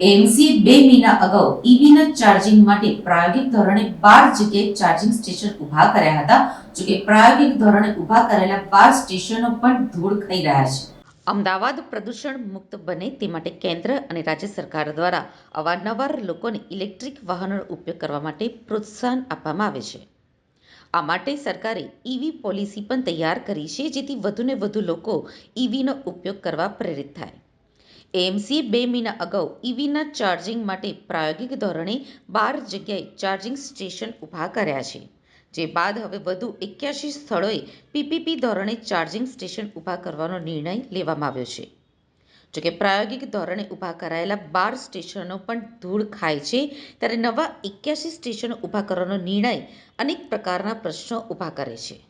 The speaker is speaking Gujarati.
એમસી બે મહિના અગાઉ ઈવીના ચાર્જિંગ માટે પ્રાયોગિક ધોરણે બાર જગ્યાએ ચાર્જિંગ સ્ટેશન ઊભા કર્યા હતા જોકે પ્રાયોગિક ધોરણે ઊભા કરેલા બાર સ્ટેશનો પણ ધૂળ ખાઈ રહ્યા છે. અમદાવાદ પ્રદૂષણ મુક્ત બને તે માટે કેન્દ્ર અને રાજ્ય સરકાર દ્વારા અવારનવાર લોકોને ઇલેક્ટ્રિક વાહનોનો ઉપયોગ કરવા માટે પ્રોત્સાહન આપવામાં આવે છે. આ માટે સરકારે ઈવી પોલિસી પણ તૈયાર કરી છે, જેથી વધુને વધુ લોકો ઈવીનો ઉપયોગ કરવા પ્રેરિત થાય. એએમસીએ બે મહિના અગાઉ ઈવીના ચાર્જિંગ માટે પ્રાયોગિક ધોરણે બાર જગ્યાએ ચાર્જિંગ સ્ટેશન ઊભા કર્યા છે, જે બાદ હવે વધુ એક્યાસી સ્થળોએ પીપીપી ધોરણે ચાર્જિંગ સ્ટેશન ઊભા કરવાનો નિર્ણય લેવામાં આવ્યો છે. જોકે પ્રાયોગિક ધોરણે ઊભા કરાયેલા બાર સ્ટેશનો પણ ધૂળ ખાય છે, ત્યારે નવા એક્યાસી સ્ટેશનો ઊભા કરવાનો નિર્ણય અનેક પ્રકારના પ્રશ્નો ઊભા કરે છે.